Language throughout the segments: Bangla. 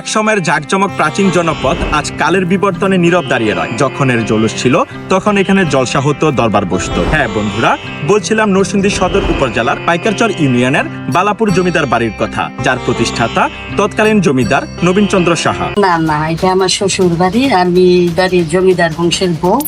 এক সময়ের জাকজমক প্রাচীন জনপদ আজ কালের বিবর্তনে নীরব দাঁড়িয়ে রয়। যখন এর জলুস ছিল, তখন এখানে জলসা হতো দরবার বসতো। হ্যাঁ বন্ধুরা, বলছিলাম নরসিংদী সদর উপজেলার পাইকারচর ইউনিয়নের বালাপুর জমিদার বাড়ির কথা, যার প্রতিষ্ঠাতা তৎকালীন জমিদার নবীনচন্দ্র সাহা। না না, এটা আমার শ্বশুর বাড়ি আমি বাড়ির জমিদার বংশের বউ।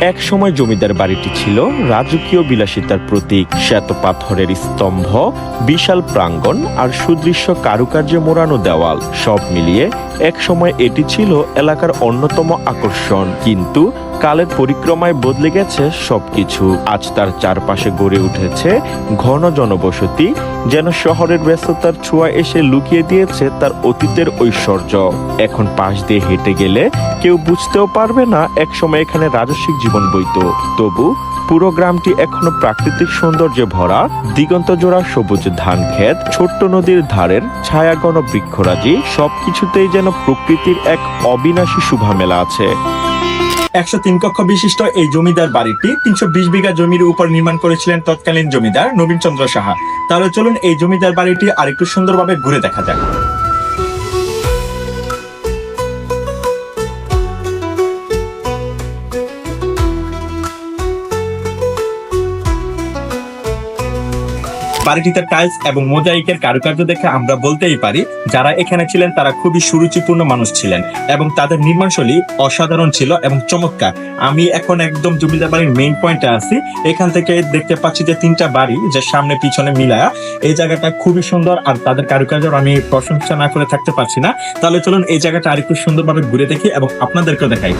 এক সময় জমিদার বাড়িটি ছিল রাজকীয় বিলাসিতার প্রতীক, শ্বেত পাথরের স্তম্ভ, বিশাল প্রাঙ্গণ আর সুদৃশ্য কারুকার্যে মোড়ানো দেওয়াল। সব মিলিয়ে এক সময় এটি ছিল এলাকার অন্যতম আকর্ষণ। কিন্তু কালের পরিক্রমায় বদলে গেছে সবকিছু। আজ তার চারপাশে গড়ে উঠেছে ঘন জনবসতি, যেন শহরের ব্যস্ততার ছোঁয়া এসে লুকিয়ে দিয়েছে তার অতীতের ঐশ্বর্য। এখন পাশ দিয়ে হেঁটে গেলে কেউ বুঝতেও পারবে না একসময় এখানে রাজস্বিক জীবন বইত তবু পুরো গ্রামটি এখনও প্রাকৃতিক সৌন্দর্যে ভরা। দিগন্ত জোড়া সবুজ ধান ক্ষেত, ছোট্ট নদীর ধারের ছায়াগণ বৃক্ষরাজি, সবকিছুতেই যেন প্রকৃতির এক অবিনাশী শুভা মেলা আছে। একশো তিন কক্ষ বিশিষ্ট এই জমিদার বাড়িটি তিনশো বিশ বিঘা জমির উপর নির্মাণ করেছিলেন তৎকালীন জমিদার নবীন চন্দ্র সাহা। তাহলে চলুন এই জমিদার বাড়িটি আরেকটু সুন্দরভাবে ঘুরে দেখা যাক। বাড়িটিতে টাইলস এবং মোজাইকের কারুকার্য দেখে আমরা বলতেই পারি, যারা এখানে ছিলেন তারা খুবই সুরুচিপূর্ণ মানুষ ছিলেন এবং তাদের নির্মাণশৈলী অসাধারণ ছিল এবং চমৎকার। আমি এখন একদম জমিদার বাড়ির মেইন পয়েন্টে আছি। এখান থেকে দেখতে পাচ্ছি যে তিনটা বাড়ি যে সামনে পিছনে মিলায়া। এই জায়গাটা খুবই সুন্দর আর তাদের কারুকার্য আমি প্রশংসা না করে থাকতে পারছি না। তাহলে চলুন এই জায়গাটা আরেকটু সুন্দরভাবে ঘুরে দেখি এবং আপনাদেরকেও দেখাই।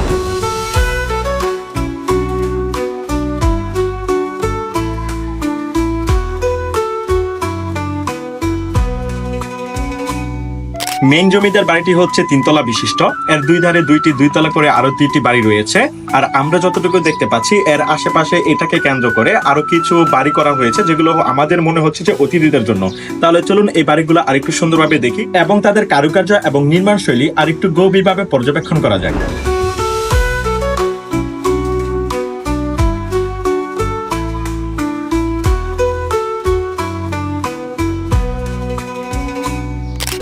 মেইন জমিদার বাড়িটি হচ্ছে তিনতলা বিশিষ্ট। এর দুই ধারে দুইটি দুইতলা করে আরও দুইটি বাড়ি রয়েছে। আর আমরা যতটুকু দেখতে পাচ্ছি, এর আশেপাশে এটাকে কেন্দ্র করে আরও কিছু বাড়ি করা হয়েছে, যেগুলো আমাদের মনে হচ্ছে যে অতিথিদের জন্য। তাহলে চলুন এই বাড়িগুলো আরেকটু সুন্দরভাবে দেখি এবং তাদের কারুকার্য এবং নির্মাণ শৈলী আরেকটু গভীরভাবে পর্যবেক্ষণ করা যায়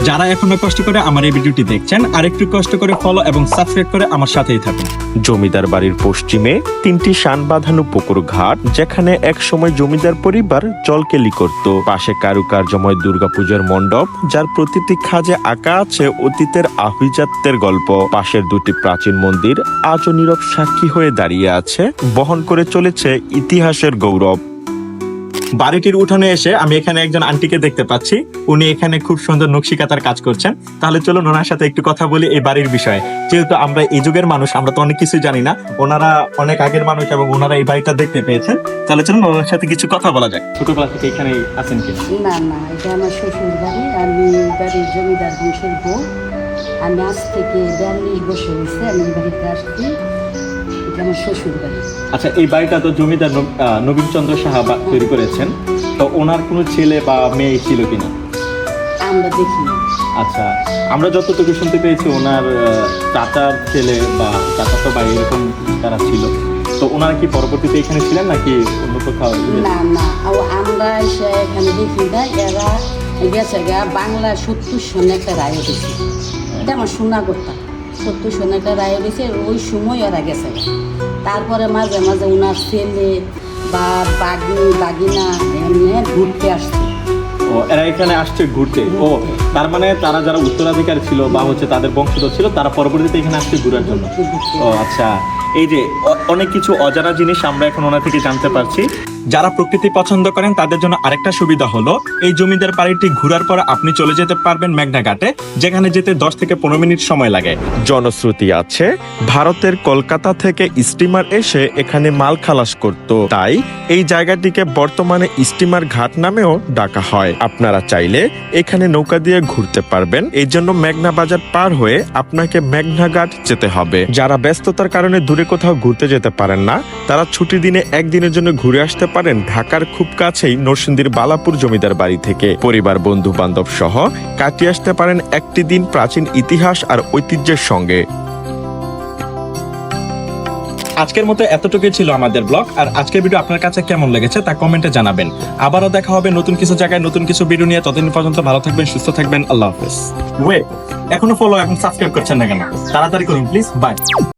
যারা এখনও কষ্ট করে আমার এই ভিডিওটি দেখছেন, আরেকটু কষ্ট করে ফলো এবং সাবস্ক্রাইব করে আমার সাথেই থাকুন। জমিদার বাড়ির পশ্চিমে তিনটি শান বাঁধানো পুকুর ঘাট, যেখানে এক সময় জমিদার পরিবার জলকেলি করত পাশে কারুকার্যময় দুর্গাপূজার মণ্ডপ, যার প্রতিটি খাজে আঁকা আছে অতীতের আভিজাত্যের গল্প। পাশের দুটি প্রাচীন মন্দির আজও নীরব সাক্ষী হয়ে দাঁড়িয়ে আছে, বহন করে চলেছে ইতিহাসের গৌরব। বাড়িটির উঠানে এসে আমি এখানে একজন আন্টিকে দেখতে পাচ্ছি। উনি এখানে খুব সুন্দর নকশিকাতার কাজ করছেন। তাহলে চলুন ওনার সাথে একটু কথা বলি এই বাড়ির বিষয়ে। যেহেতু আমরা এই যুগের মানুষ, আমরা তো অনেক কিছু জানি না। ওনারা অনেক আগের মানুষ এবং ওনারা এই বাড়িটা দেখতে পেয়েছেন। তাহলে চলুন ওনার সাথে কিছু কথা বলা যাক। ছোটবেলা থেকে এখানে আছেন কিনা না না, এটা আমার শ্বশুর বাড়ি। আমি বাড়ির জমিদার বংশের বউ। আমি আজ থেকে বিয়াল্লিশ বছর হয়েছে আমি বাড়িতে আসছি। আমার শ্বশুর বাড়ি আচ্ছা এই বাড়িটা তো জমিদার নবীন চন্দ্র সাহা তৈরি করেছেন। তো ওনার কোনো ছেলে বা মেয়ে ছিল কিনা? আমরা দেখি আচ্ছা আমরা যতটুকু শুনতে পেয়েছি ওনার চাচার ছেলে বা চাচাতো ভাই এরকম তারা ছিল। তো ওনারা কি পরবর্তীতে এখানে ছিলেন নাকি অন্য কোথাও না না আমরা এখানে দেখি না এরা গেছে গা বাংলা সত্তর সনে একটা রায় দিয়েছে এটা আমার শোনা কথা সত্তর সনে একটা রায় দিয়েছে ওই সময় এরা গেছে। তারপরে মাঝে মাঝে ওনার ছেলে বা বাগনি বাগিনা এমনি ঘুরতে আসছে। ও এরা এখানে আসছে ঘুরতে। ও তার মানে তারা যারা উত্তরাধিকার ছিল বা হচ্ছে তাদের বংশধর ছিল তারা পরবর্তীতে এখানে আসছে ঘুরার জন্য। ও আচ্ছা। এই যে অনেক কিছু অজানা জিনিস আমরা এখন ওনা থেকে জানতে পারছি। যারা প্রকৃতি পছন্দ করেন, তাদের জন্য আরেকটা সুবিধা হলো, এই জমিদার বাড়িটি ঘোরার পর আপনি চলে যেতে পারবেন মেঘনাঘাটে যেখানে যেতে দশ থেকে পনেরো মিনিট সময় লাগে। জনশ্রুতি আছে, ভারতের কলকাতা থেকে স্টিমার এসে এখানে মাল খালাস করত। তাই এই জায়গাটিকে বর্তমানে স্টিমার ঘাট নামেও ডাকা হয়। আপনারা চাইলে এখানে নৌকা দিয়ে ঘুরতে পারবেন। এই জন্য মেঘনা বাজার পার হয়ে আপনাকে মেঘনাঘাট যেতে হবে। যারা ব্যস্ততার কারণে দূরে কোথাও ঘুরতে যেতে পারেন না, তারা ছুটি দিনে একদিনের জন্য ঘুরে আসতে পারেন ঢাকার খুব কাছেই নরসিংদীর বালাপুর জমিদার বাড়ি থেকে। পরিবার বন্ধু বান্ধব সহ কাটিয়ে আসতে পারেন একটি দিন প্রাচীন ইতিহাস আর ঐতিহ্যের সঙ্গে। আজকের মতো এতটুকুই ছিল আমাদের ব্লগ আর আজকের ভিডিও আপনার কাছে কেমন লেগেছে তা কমেন্টে জানাবেন। আবারও দেখা হবে নতুন কিছু জায়গায় নতুন কিছু ভিডিও নিয়ে। ততদিন পর্যন্ত ভালো থাকবেন সুস্থ থাকবেন। আল্লাহ হাফেজ। ওয়েট এখনও ফলো এখন সাবস্ক্রাইব করছেন না কেন? তাড়াতাড়ি করুন প্লিজ বাই